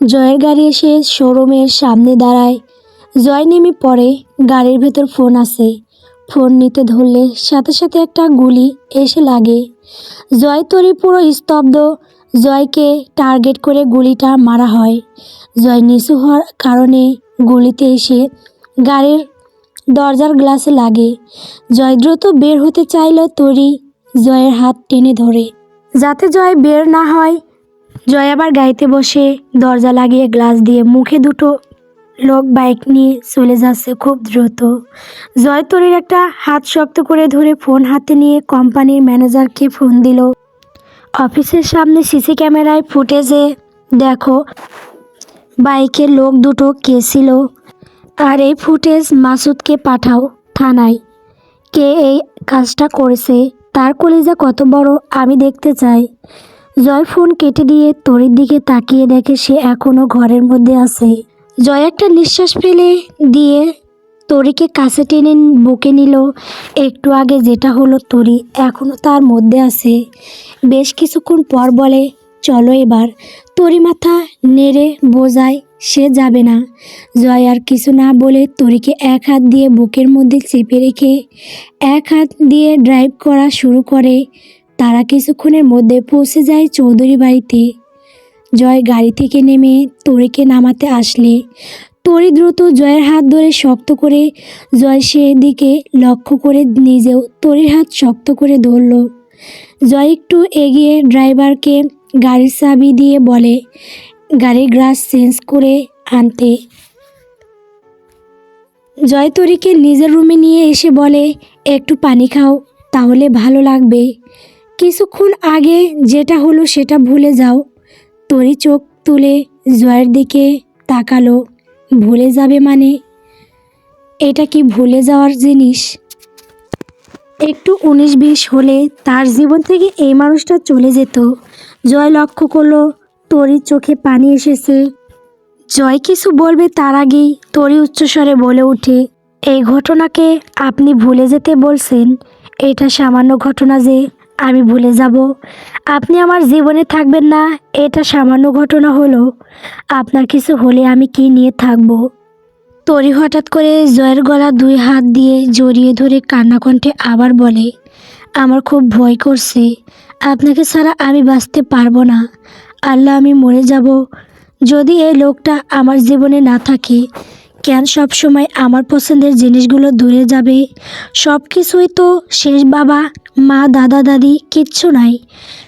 জয়ের গাড়ি এসে শোরুমের সামনে দাঁড়ায়। জয় নেমে পড়ে, গাড়ির ভেতর ফোন আসে ফোন নিতে ধরলে সাথে সাথে একটা গুলি এসে লাগে। জয় তরি পুরো স্তব্ধ। জয়কে টার্গেট করে গুলিটা মারা হয়। জয় নিচু হওয়ার কারণে গুলিতে এসে গাড়ির দরজার গ্লাসে লাগে। জয় দ্রুত বের হতে চাইল তরি জয়ের হাত টেনে ধরে। যাতে জয় বের না হয় জয় আবার গাড়িতে বসে দরজা লাগিয়ে গ্লাস দিয়ে মুখে দুটো লোক বাইক নিয়ে চলে যাচ্ছে খুব দ্রুত। জয় তরির একটা হাত শক্ত করে ধরে ফোন হাতে নিয়ে কোম্পানির ম্যানেজারকে ফোন দিল। অফিসের সামনে সিসি ক্যামেরায় ফুটেজে দেখো, বাইকে লোক দুটো কে ছিল? আর এই ফুটেজ মাসুদকে পাঠাও থানায়। কে এই কাজটা করেছে? তার কলিজা কত বড়? আমি দেখতে চাই। জয় ফোন কেটে দিয়ে তরির দিকে তাকিয়ে দেখে সে এখনও ঘরের মধ্যে আছে। জয় একটা নিঃশ্বাস ফেলে দিয়ে তরিকে কাছে টেনে বুকে নিল। একটু আগে যেটা হলো তরি এখনও তার মধ্যে আছে। বেশ কিছুক্ষণ পর বলে, চলো এবার। তরি মাথা নেড়ে বোঝায়, সে যাবে না। জয় আর কিছু না বলে তরিকে এক হাত দিয়ে বুকের মধ্যে চেপে রেখে এক হাত দিয়ে ড্রাইভ করা শুরু করে। তারা কিছুক্ষণের মধ্যে পৌঁছে যায় চৌধুরী বাড়িতে। জয় গাড়ি থেকে নেমে তরিকে নামাতে আসলে। তরি দ্রুত জয়ের হাত ধরে শক্ত করে জয় সেদিকে লক্ষ্য করে নিজেও তরির হাত শক্ত করে ধরল। জয় একটু এগিয়ে ড্রাইভারকে গাড়ির চাবি দিয়ে বলে, গাড়ির গ্লাস চেঞ্জ করে আনতে। জয় তরিকে নিজের রুমে নিয়ে এসে বলে, একটু পানি খাও, তাহলে ভালো লাগবে। কিছুক্ষণ আগে যেটা হলো সেটা ভুলে যাও। তরি চোখ তুলে জয়ের দিকে তাকালো। ভুলে যাবে মানে? এটা কি ভুলে যাওয়ার জিনিস? একটু উনিশ বিশ হলে তার জীবন থেকে এই মানুষটা চলে যেত। জয় লক্ষ্য করল তরির চোখে পানি এসেছে। জয় কিছু বলবে তার আগেই তরি উচ্চস্বরে বলে ওঠে, এই ঘটনাকে আপনি ভুলে যেতে বলছেন। এটা সামান্য ঘটনা যে আমি ভুলে যাব। আপনি আমার জীবনে থাকবেন না, এটা সামান্য ঘটনা হলো। আপনার কিছু হলে আমি কি নিয়ে থাকব? তরি হঠাৎ করে জয়ের গলা দুই হাত দিয়ে জড়িয়ে ধরে কান্নাকণ্ঠে আবার বলে, আমার খুব ভয় করছে। আপনাকে ছাড়া আমি বাঁচতে পারব না। আল্লাহ, আমি মরে যাব। যদি এই লোকটা আমার জীবনে না থাকে কেন সব সময় আমার পছন্দের জিনিসগুলো দূরে যাবে। সব কিছুই তো শেষ বাবা, মা, দাদা, দাদি, কিচ্ছু নাই।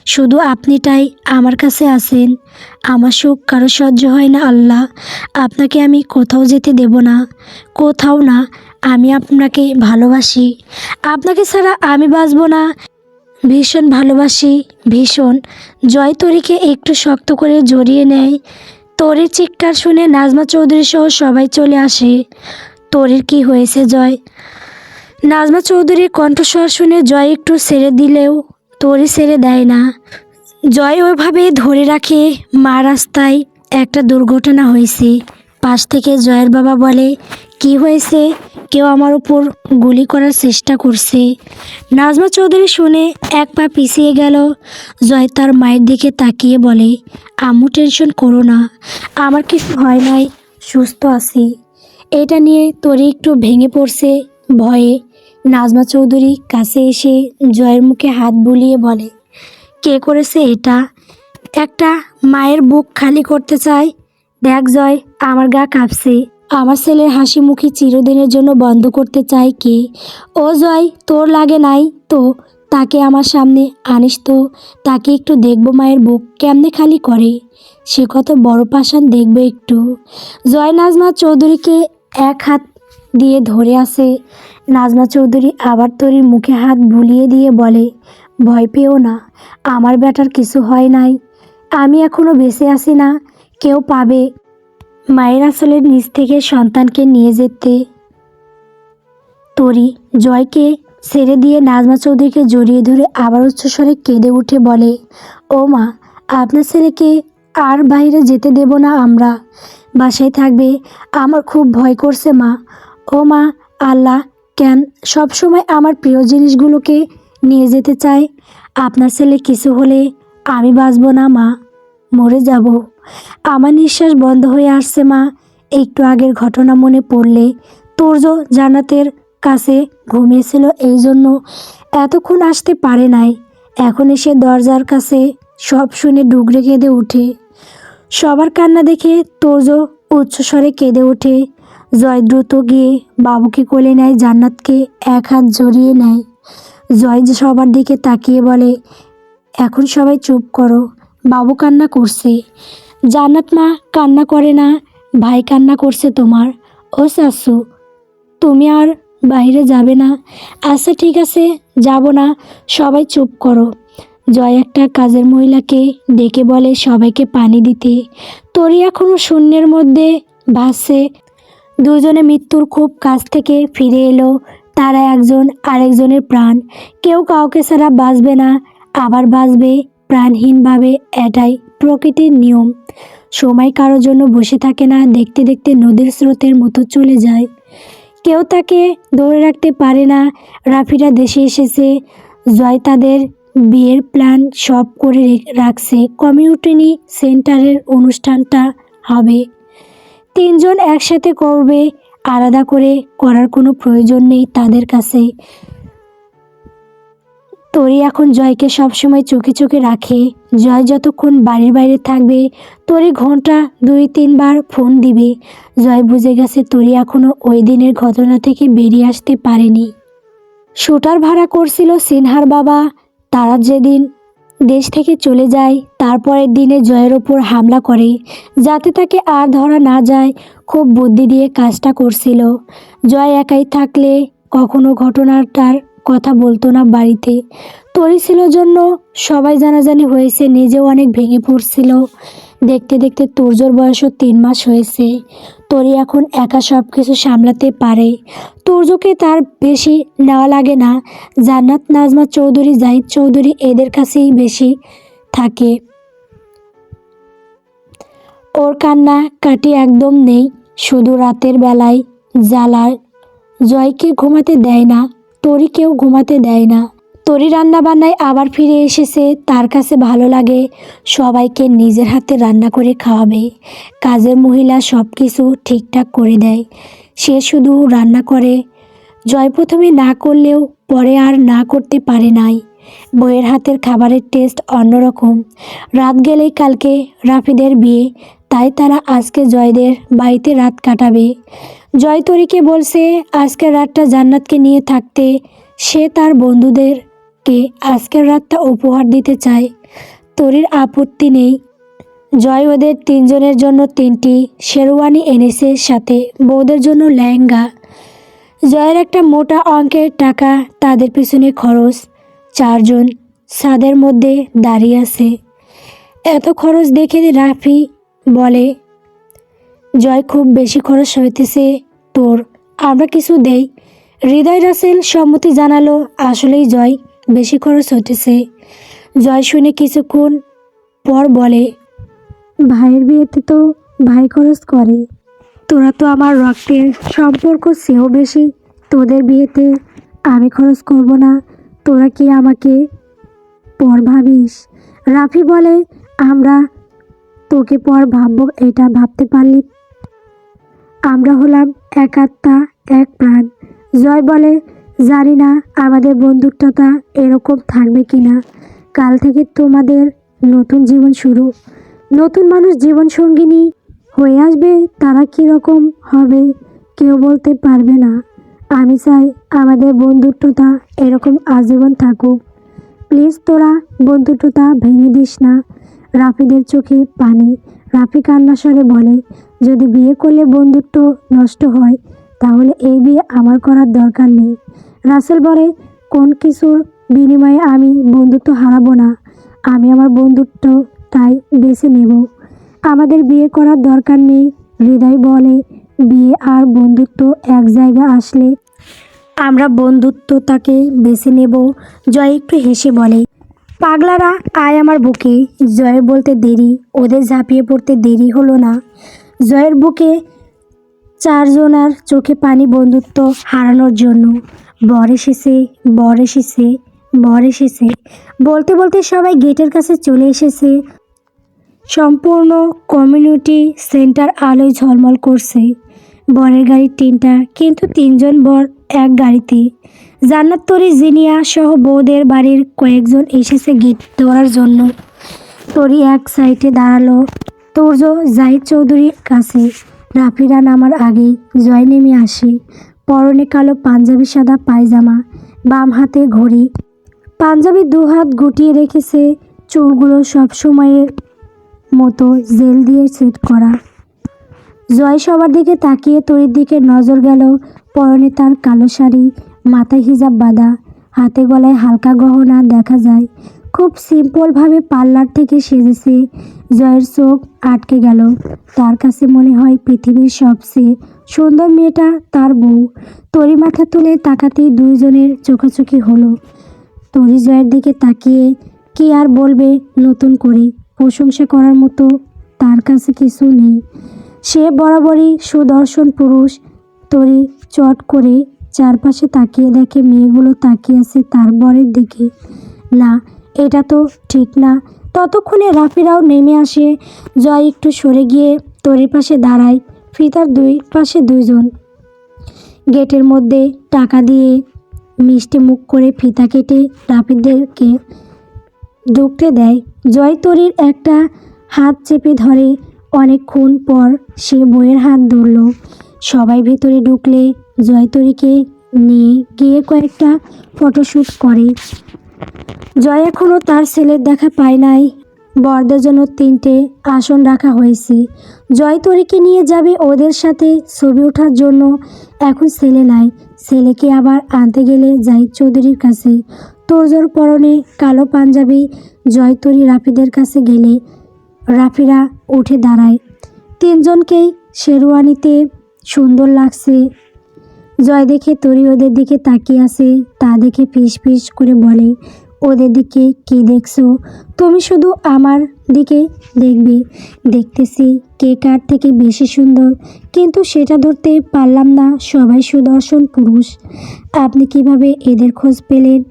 শুধু আপনিটাই আমার কাছে আছেন। আমার সুখ কারও সহ্য হয় না, আল্লাহ। আপনাকে আমি কোথাও যেতে দেব না। কোথাও না, আমি আপনাকে ভালোবাসি। আপনাকে ছাড়া আমি বাঁচব না। ভীষণ ভালোবাসি, ভীষণ। জয় তরিকে একটু শক্ত করে জড়িয়ে নেয়। তরির চিৎকার শুনে নাজমা চৌধুরী সহ সবাই চলে আসে। তরির কি হয়েছে, জয়? নাজমা চৌধুরীর কণ্ঠস্বর শুনে জয় একটু ছেড়ে দিলেও তরি ছেড়ে দেয় না। জয় ওইভাবে ধরে রাখে মা রাস্তায় একটা দুর্ঘটনা হয়েছে। পাশ থেকে জয়ের বাবা বলে, কি হয়েছে? কেউ আমার উপর গুলি করার চেষ্টা করছে। নাজমা চৌধুরী শুনে এক পা পিছিয়ে গেল। জয় তার মায়ের দিকে তাকিয়ে বলে, আম্মু, টেনশন করো না। আমার কিছু হয় নাই, সুস্থ আছি। এটা নিয়ে তোরে একটু ভেঙে পড়ছে ভয়ে। নাজমা চৌধুরী কাছে এসে জয়ের মুখে হাত বুলিয়ে বলে, কে করেছে এটা? একটা মায়ের বুক খালি করতে চায়? দেখ জয়, আমার গা কাঁপছে। আমার ছেলের হাসি মুখে চিরদিনের জন্য বন্ধ করতে চাই কে? ও জয়, তোর লাগে নাই তো? তাকে আমার সামনে আনিস তো? তাকে একটু দেখব মায়ের বুক কেমনে খালি করে? সে কত বড় পাষাণ দেখবে একটু। জয় নাজমা চৌধুরীকে এক হাত দিয়ে ধরে আসে নাজমা চৌধুরী আবার তরির মুখে হাত বুলিয়ে দিয়ে বলে, ভয় পেও না, আমার ব্যাটার কিছু হয় নাই। আমি এখনও বেঁচে আছি না, কেউ পাবে। মায়ের আসলে নিজ থেকে সন্তানকে নিয়ে যেতে। তরি জয়কে ছেড়ে দিয়ে নাজমা চৌধুরীকে জড়িয়ে ধরে আবার উচ্চস্বরে কেঁদে উঠে বলে, ও মা, আপনার ছেলেকে আর বাইরে যেতে দেব না আমরা। বাসায় থাকবে, আমার খুব ভয় করছে মা। ও মা, আল্লাহ কেন সব সময় আমার প্রিয় জিনিসগুলোকে নিয়ে যেতে চায়? আপনার ছেলে কিছু হলে আমি বাঁচব না মা। মরে যাব। আমার নিঃশ্বাস বন্ধ হয়ে আসছে, মা। একটু আগের ঘটনা মনে পড়লে তোর্য জান্নাতের কাছে ঘুমিয়েছিল এই জন্য। এতক্ষণ আসতে পারে নাই। এখন এসে দরজার কাছে সব শুনে ডুগরে কেঁদে ওঠে সবার কান্না দেখে তোর্য উচ্চস্বরে কেঁদে ওঠে। জয় দ্রুত গিয়ে বাবুকে কোলে নেয়, জান্নাতকে এক হাত জড়িয়ে নেয়। জয় সবার দিকে তাকিয়ে বলে, এখন সবাই চুপ করো। বাবু কান্না করছে। জান্নাত মা কান্না করে না, ভাই কান্না করছে তোমার। ও শাশু তুমি আর বাইরে যাবে না। আচ্ছা ঠিক আছে, যাব না, সবাই চুপ করো। জয় একটা কাজের মহিলাকে ডেকে বলে সবাইকে পানি দিতে। তরি এখনও শূন্যের মধ্যে ভাসছে। দুজনে মৃত্যুর খুব কাছ থেকে ফিরে এলো। তারা একজন আরেকজনের প্রাণ। কেউ কাউকে ছাড়া বাঁচবে না, আবার বাঁচবে প্রাণহীনভাবে এটাই প্রকৃতির নিয়ম। সময় কারোর জন্য বসে থাকে না, দেখতে দেখতে নদীর স্রোতের মতো চলে যায়। কেউ তাকে ধরে রাখতে পারে না, রাফিরা দেশে এসেছে, জয় তাদের বিয়ের প্ল্যান সব করে রাখছে। কমিউনিটি সেন্টারের অনুষ্ঠানটা হবে। তিনজন একসাথে করবে, আলাদা করে করার কোনো প্রয়োজন নেই তাদের কাছে। তরি এখন জয়কে সবসময় চোখে চোখে রাখে। জয় যতক্ষণ বাড়ির বাইরে থাকবে তরি ঘণ্টা দুই, তিনবার ফোন দিবে। জয় বুঝে গেছে তরি এখনও ওই দিনের ঘটনা থেকে বেরিয়ে আসতে পারেনি। শুটার ভাড়া করছিল সিনহার বাবা। তারা যেদিন দেশ থেকে চলে যায়, তারপরের দিনে জয়ের ওপর হামলা করে। যাতে তাকে আর ধরা না যায়, খুব বুদ্ধি দিয়ে কাজটা করছিল। জয় একাই থাকলে কখনো ঘটনাটার কথা বলতো না বাড়িতে। তরি ছিল জন্য সবাই জানাজানি হয়েছে, নিজেও অনেক ভেঙে পড়ছিল। দেখতে দেখতে তোরজোর বয়সও তিন মাস হয়েছে। তরি এখন একা সব কিছু সামলাতে পারে। তুর্যকে তার বেশি নেওয়া লাগে না। জান্নাত নাজমা চৌধুরী, জাহিদ চৌধুরী এদের কাছেই বেশি থাকে। ওর কান্না কাটি একদম নেই। শুধু রাতের বেলায় জ্বালার জয়কে ঘুমাতে দেয় না। তরিকেও ঘুমাতে দেয় না। তরি রান্না বান্নায় আবার ফিরে এসেছে, তার কাছে ভালো লাগে, সবাইকে নিজের হাতে রান্না করে খাওয়াবে। কাজের মহিলা সব কিছু ঠিকঠাক করে দেয়। সে শুধু রান্না করে। জয় প্রথমে না করলেও পরে আর না করতে পারে নাই। বইয়ের হাতের খাবারের টেস্ট অন্যরকম। রাত গেলেই কালকে রাফিদের বিয়ে, তাই তারা আজকে জয়দের বাড়িতে রাত কাটাবে। জয় তরিকে বলছে আজকের রাতটা জান্নাতকে নিয়ে থাকতে সে তার বন্ধুদেরকে আজকের রাতটা উপহার দিতে চায়। তরির আপত্তি নেই। জয় ওদের তিনজনের জন্য তিনটি শেরওয়ানি এনেছে, সাথে বৌদের জন্য লেহেঙ্গা। জয়ের একটা মোটা অঙ্কের টাকা তাদের পিছনে খরচ। চারজন ছাদের মধ্যে দাঁড়িয়ে আছে। এত খরচ দেখে রাফি বলে জয় খুব বেশি খরচ হইতেছে তোর। আমরা কিছু দেই। হৃদয় রাসেল সম্মতি জানালো আসলেই জয় বেশি খরচ হইতেছে। জয় শুনে কিছুক্ষণ পর বলে ভাইয়ের বিয়েতে তো ভাই খরচ করে। তোরা তো আমার রক্তের সম্পর্ক সেও বেশি। তোদের বিয়েতে আমি খরচ করব না। তোরা কি আমাকে পর ভাবিস? রাফি বলে আমরা তোকে পর ভাববো এটা ভাবতে পারলি আমরা হলাম এক আত্মা, এক প্রাণ। জয় বলে, জানি না আমাদের বন্ধুত্বটা এরকম থাকবে কি না কাল থেকে তোমাদের নতুন জীবন শুরু। নতুন মানুষ জীবন সঙ্গিনী হয়ে আসবে, তারা কীরকম হবে কেউ বলতে পারবে না। আমি চাই আমাদের বন্ধুত্বটা এরকম আজীবন থাকুক। প্লিজ তোরা বন্ধুত্বটা ভেঙে দিস না। রাফিদের চোখে পানি। রাফি কান্নাস্বরে বলে, যদি বিয়ে করলে বন্ধুত্ব নষ্ট হয়, তাহলে এই বিয়ে আমার করার দরকার নেই। রাসেল বলে, কোন কিছুর বিনিময়ে আমি বন্ধুত্ব হারাবো না, আমি আমার বন্ধুত্ব তাই বেছে নেব। আমাদের বিয়ে করার দরকার নেই। হৃদয় বলে, বিয়ে আর বন্ধুত্ব এক জায়গায় আসলে আমরা বন্ধুত্বটাকে বেছে নেব। জয় একটু হেসে বলে পাগলারা, আয় আমার বুকে। জয়ের বলতে দেরি, ওদের ঝাঁপিয়ে পড়তে দেরি হলো না। জয়ের বুকে চারজনার চোখে পানি বন্ধুত্ব হারানোর জন্য। বর এসেছে বর এসেছে বর এসেছে। বলতে বলতে সবাই গেটের কাছে চলে এসেছে। সম্পূর্ণ কমিউনিটি সেন্টার আলোয় ঝলমল করছে। বরের গাড়ির তিনটা, কিন্তু তিনজন বর এক গাড়িতে। জান্নাত তরি জিনিয়া সহ বউদের বাড়ির কয়েকজন এসেছে গিট দেওয়ার জন্য। তরি এক সাইডে দাঁড়াল। তুর্য জাহিদ চৌধুরীর কাছে। রাফিরা নামার আগেই জয় নেমে আসে। পরনে কালো পাঞ্জাবি, সাদা পায়জামা, বাম হাতে ঘড়ি। পাঞ্জাবি দু হাত গুটিয়ে রেখেছে। চুলগুলো সব সময়ের মতো জেল দিয়ে সেট করা। জয় সবার দিকে তাকিয়ে তরির দিকে নজর গেল। পরনে তার কালো শাড়ি মাথায় হিজাব বাঁধা, হাতে গলায় হালকা গহনা দেখা যায়। খুব সিম্পলভাবে পার্লার থেকে সেজেছে, জয়ের চোখ আটকে গেল। তার কাছে মনে হয় পৃথিবীর সবচেয়ে সুন্দর মেয়েটা তার বউ। তরি মাথা তুলে তাকাতেই দুইজনের চোখাচোখি হলো। তরি জয়ের দিকে তাকিয়ে কি আর বলবে নতুন করে? প্রশংসা করার মতো তার কাছে কিছু নেই। সে বরাবরই সুদর্শন পুরুষ। তরি চট করে চারপাশে তাকিয়ে দেখে মেয়েগুলো তাকিয়ে আছে তার বরের দিকে। না, এটা তো ঠিক না। ততক্ষণে রাফিরাও নেমে আসে। জয় একটু সরে গিয়ে তরির পাশে দাঁড়ায়, ফিতার দুই পাশে দুইজন। গেটের মধ্যে টাকা দিয়ে মিষ্টি মুখ করে ফিতা কেটে রাফিদেরকে ঢুকতে দেয়। জয় তরির একটা হাত চেপে ধরে। অনেকক্ষণ পর সে বইয়ের হাত ধরল। সবাই ভেতরে ঢুকলে জয়তরীকে নিয়ে গিয়ে কয়েকটা ফটোশ্যুট করে। জয় এখনও তার ছেলের দেখা পায় নাই। বরদের জন্য তিনটে আসন রাখা হয়েছে। জয়তরীকে নিয়ে যাবে ওদের সাথে ছবি ওঠার জন্য। এখন ছেলে নাই। ছেলেকে আবার আনতে গেলে জাহিদ চৌধুরীর কাছে। তোরজোর পরনে কালো পাঞ্জাবি জয়তরি রাফিদের কাছে গেলে রাফিরা উঠে দাঁড়ায়। তিনজনকেই শেরওয়ানিতে সুন্দর লাগছে। জয় দেখে তরি ওদের দিকে তাকিয়ে আছে, তা দেখে ফিস ফিস করে বলে, ওদের দিকে কি দেখছ? তুমি শুধু আমার দিকে দেখবে। দেখতেছি কে কার থেকে বেশি সুন্দর, কিন্তু সেটা ধরতে পারলাম না, সবাই সুদর্শন পুরুষ। আপনি কীভাবে এদের খোঁজ পেলেন?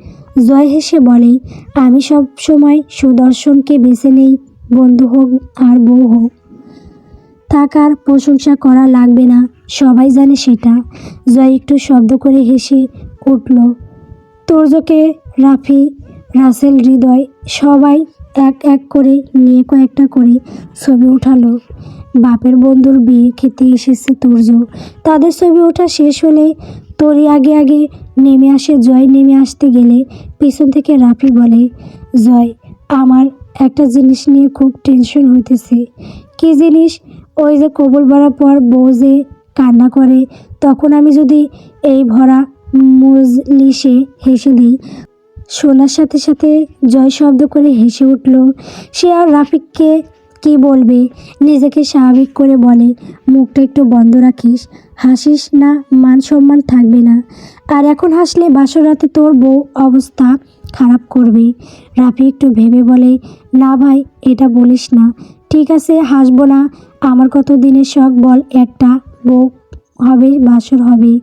জয় হেসে বলে, আমি সব সময় সুদর্শনকে বেছে নেই, বন্ধু হোক আর বউ হোক। থাকার প্রশংসা করা লাগবে না। সবাই জানে সেটা। জয় একটু শব্দ করে হেসে উঠল তোরজকে রাফি, রাসেল, হৃদয়, সবাই এক এক করে নিয়ে কয়েকটা করে ছবি উঠালো। বাপের বন্ধুর বিয়ে খেতে এসেছে তোরজ তাদের ছবি ওঠা শেষ হলে তোরই আগে আগে নেমে আসে জয়। নেমে আসতে গেলে পিছন থেকে রাফি বলে, জয়, আমার একটা জিনিস নিয়ে খুব টেনশন হইতেছে। কী জিনিস? ওই যে কবল ভরা পর বউ যে কান্না করে, তখন আমি যদি এই ভরা মজলিসে হেসে দিই। শোনার সাথে সাথে জয় শব্দ করে হেসে উঠল, সে আর রাফিককে কি বলবে? নিজেকে স্বাভাবিক করে বলে, মুখটা একটু বন্ধ রাখিস। হাসিস না, মান সম্মান থাকবে না। আর এখন হাসলে বাসর রাতে তোর বউ অবস্থা খারাপ করবে। রাফি একটু ভেবে বলে, না ভাই, এটা বলিস না। ঠিক আছে, হাসবো না। আমার কত দিনের শখ বল একটা। বউ হবে, বাসর হবে।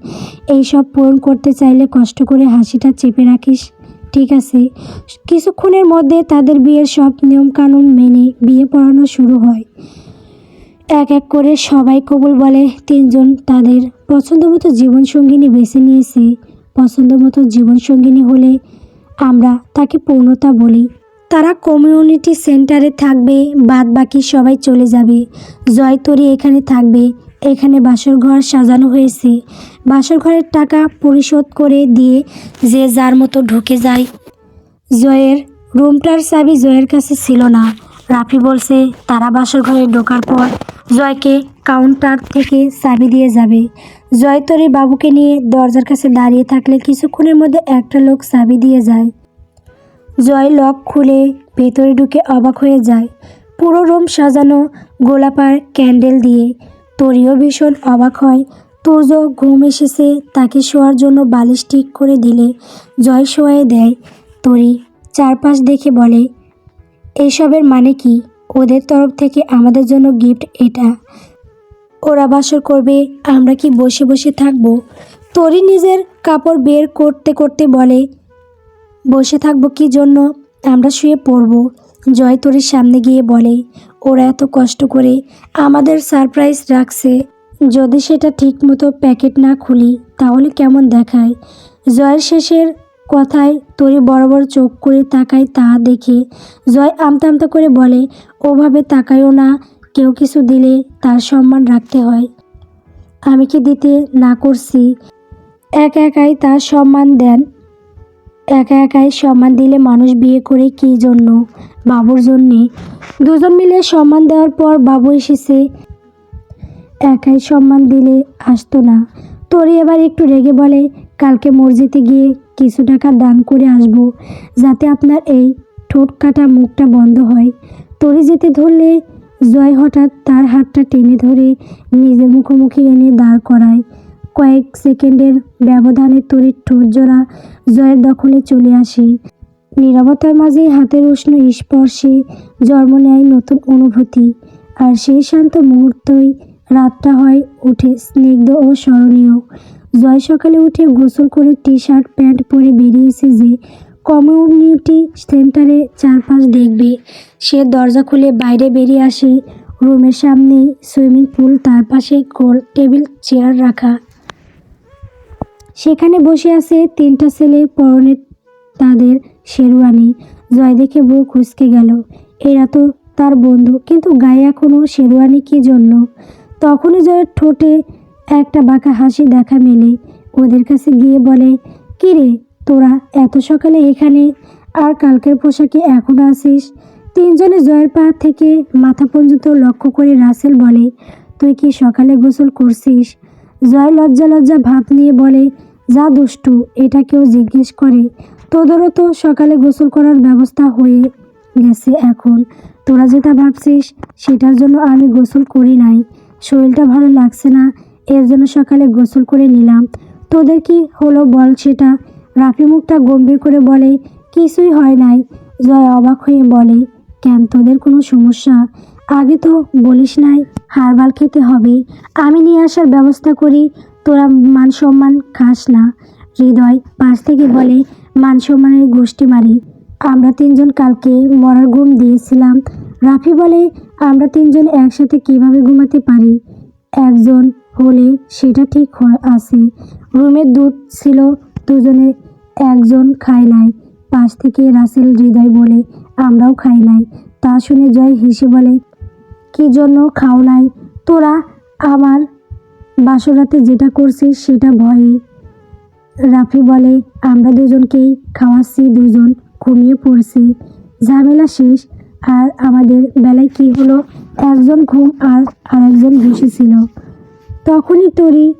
এইসব পূরণ করতে চাইলে কষ্ট করে হাসিটা চেপে রাখিস। ঠিক আছে। কিছুক্ষণের মধ্যে তাদের বিয়ের সব নিয়মকানুন মেনে বিয়ে পড়ানো শুরু হয়। এক এক করে সবাই কবুল বলে তিনজন তাদের পছন্দ মতো জীবনসঙ্গিনী বেছে নিয়েছে। পছন্দ মতো জীবনসঙ্গিনী হলে আমরা তাকে পূর্ণতা বলি। তারা কমিউনিটি সেন্টারে থাকবে বাদ বাকি সবাই চলে যাবে। জয়তরি এখানে থাকবে। এখানে বাসর ঘর সাজানো হয়েছে। বাসর ঘরের টাকা পরিশোধ করে দিয়ে যে যার মতো ঢুকে যায়। জয়ের রুমটার চাবি জয়ের কাছে ছিল না। রাফি বলছে, তারা বাসর ঘরে ঢোকার পর জয়কে কাউন্টার থেকে চাবি দিয়ে যাবে। জয় তরি বাবুকে নিয়ে দরজার কাছে দাঁড়িয়ে থাকলে কিছুক্ষণের মধ্যে একটা লোক চাবি দিয়ে যায়। জয় লক খুলে ভেতরে ঢুকে অবাক হয়ে যায়। পুরো রুম সাজানো গোলাপার ক্যান্ডেল দিয়ে। তরিও ভীষণ অবাক হয়। তোর তুর্য ঘুম এসেছে, তাকে শোয়ার জন্য বালিশ ঠিক করে দিলে, জয় শোয়ায় দেয়। তরি চারপাশ দেখে বলে, এসবের মানে কি? ওদের তরফ থেকে আমাদের জন্য গিফট এটা। ওরা বাসর করবে, আমরা কি বসে বসে থাকব? তরি নিজের কাপড় বের করতে করতে বলে, বসে থাকব কি জন্য? আমরা শুয়ে পড়ব। জয় তরির সামনে গিয়ে বলে ওরা এত কষ্ট করে আমাদের সারপ্রাইজ রাখছে। যদি সেটা ঠিকমতো প্যাকেট না খুলি, তাহলে কেমন দেখায়? জয়ের শেষের কথায় তরি বড় বড় চোখ করে তাকায় তা দেখে। জয় আমতা আমতা করে বলে, ওভাবে তাকায়ও না, কেউ কিছু দিলে তার সম্মান রাখতে হয়। আমি কি দিতে না করছি? একা একাই তার সম্মান দেন। একা একাই সম্মান দিলে মানুষ বিয়ে করে কী জন্য? বাবুর জন্যে। দুজন মিলে সম্মান দেওয়ার পর বাবু এসেছে। একাই সম্মান দিলে আসতো না। তোরই এবার একটু রেগে বলে, কালকে মসজিদে গিয়ে কিছু টাকা দান করে আসব, যাতে আপনার এই ঠোঁট কাটা মুখটা বন্ধ হয়। তরি যেতে ধরলে জয় হঠাৎ তার হাতটা টেনে ধরে নিজের মুখোমুখি এনে দাঁড় করায়। কয়েক সেকেন্ডের ব্যবধানে তরির ঠোঁট জোড়া জয়ের দখলে চলে আসে। নিরবতার মাঝে হাতের উষ্ণ স্পর্শে জন্ম নেয় নতুন অনুভূতি। আর সেই শান্ত মুহূর্তই রাতটা হয় উঠে স্নিগ্ধ ও স্মরণীয়। জয় সকালে উঠে গোসল করে টি শার্ট প্যান্ট পরে বেরিয়েছে যে কমিউনিটি সেন্টারে চারপাশ দেখবে। সে দরজা খুলে বাইরে বেরিয়ে আসে। রুমের সামনেই সুইমিং পুল, তার পাশে গোল টেবিল, চেয়ার রাখা। সেখানে বসে আছে তিনটা ছেলে, পরনে তাদের শেরওয়ানি। জয় দেখে বউ খুসকে গেল। এরা তো তার বন্ধু, কিন্তু গায়ে এখনও শেরওয়ানি কী জন্য? তখনই জয়ের ঠোঁটে একটা বাঁকা হাসি দেখা মেলে। ওদের কাছে গিয়ে বলে কিরে তোরা এত সকালে এখানে? আর কালকের পোশাকে এখনও আসিস? তিনজনে জয়ের পা থেকে মাথা পর্যন্ত লক্ষ্য করে রাসেল বলে, তুই কি সকালে গোসল করছিস? জয় লজ্জা লজ্জা ভাব নিয়ে বলে, যা দুষ্টু, এটা কেউ জিজ্ঞেস করে। তোদেরও তো সকালে গোসল করার ব্যবস্থা হয়ে গেছে এখন। তোরা যেটা ভাবছিস, সেটার জন্য আমি গোসল করি নাই। শরীরটা ভালো লাগছে না, এর জন্য সকালে গোসল করে নিলাম। তোদের কি হলো বল সেটা? রাফি মুখটা গম্ভীর করে বলে, কিছুই হয় নাই। জয় অবাক হয়ে বলে, কেন, তোদের কোনো সমস্যা? আগে তো বলিস নাই হারবাল খেতে হবে। আমি নিয়ে আসার ব্যবস্থা করি, তোরা মান সম্মান খাস না। হৃদয় পাশ থেকে বলে, মান সম্মানের গোষ্ঠী মারি। আমরা তিনজন কালকে মরার ঘুম দিয়েছিলাম। রাফি বলে, আমরা তিনজন একসাথে কীভাবে ঘুমাতে পারি? একজন হলে সেটা ঠিক আছে। রুমের দুধ ছিল, দুজনে একজন খায় নাই। পাশ থেকে রাসেল হৃদয় বলে, আমরাও খাই নাই। তা শুনে জয় হেসে বলে কি জন্য খাও নাই? তোরা আমার বাসরাতে যেটা করছিস সেটা ভয়ে। রাফি বলে, আমরা দুজনকেই খাওয়াচ্ছি, দুজন ঘুমিয়ে পড়ছি। ঝামেলা শেষ, আর আমাদের বেলায় কি হলো? একজন ঘুম আর আরেকজন বসেছিল। তখনই তরি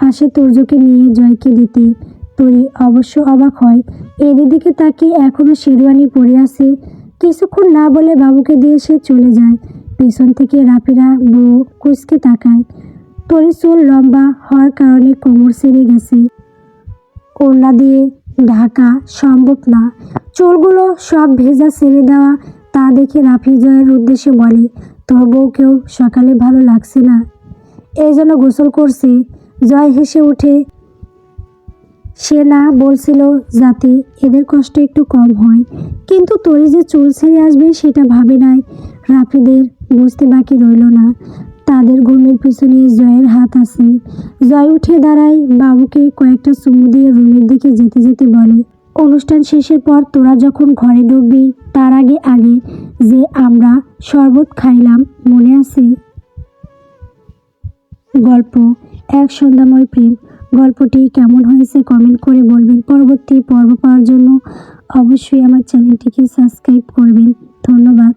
আসে তুর্যকে নিয়ে জয়কে দিতে। তরি অবশ্য অবাক হয়। এর দিকে তাকে এখনও শেরওয়ানি পরে আছে। কিছুক্ষণ না বলে বাবুকে দিয়ে সে চলে যায়। পিছন থেকে রাফিরা বউ কুচকে তাকায়। তরি চুল লম্বা হওয়ার কারণে কোমর সেরে গেছে। ওড়না দিয়ে ঢাকা সম্ভব না। চুলগুলো সব ভেজা ছেড়ে দেওয়া, তা দেখে রাফি জয়ের উদ্দেশ্যে বলে, তোর বউকেও সকালে ভালো লাগছে না। এই জন্য গোসল করছে। জয় হেসে উঠে সে না বলছিল যাতে এদের কষ্ট একটু কম হয়। কিন্তু তরি যে চুল ছেড়ে আসবে সেটা ভাবে নাই। রাফিদের বুঝতে বাকি রইল না। তাদের ঘুমের পিছনে জয়ের হাত আছে। জয় উঠে দাঁড়ায়, বাবুকে কয়েকটা চুমু দিয়ে রুমের দিকে যেতে যেতে বলে, অনুষ্ঠান শেষের পর তোরা যখন ঘরে ঢুকবি, তার আগে আগে যে আমরা শরবত খাইলাম, মনে আছে? গল্প, এক সন্ধ্যাময় প্রেম। গল্পটি কেমন হয়েছে কমেন্ট করে বলবেন। পরবর্তী পর্ব পাওয়ার জন্য অবশ্যই আমার চ্যানেলটিকে সাবস্ক্রাইব করবেন। ধন্যবাদ।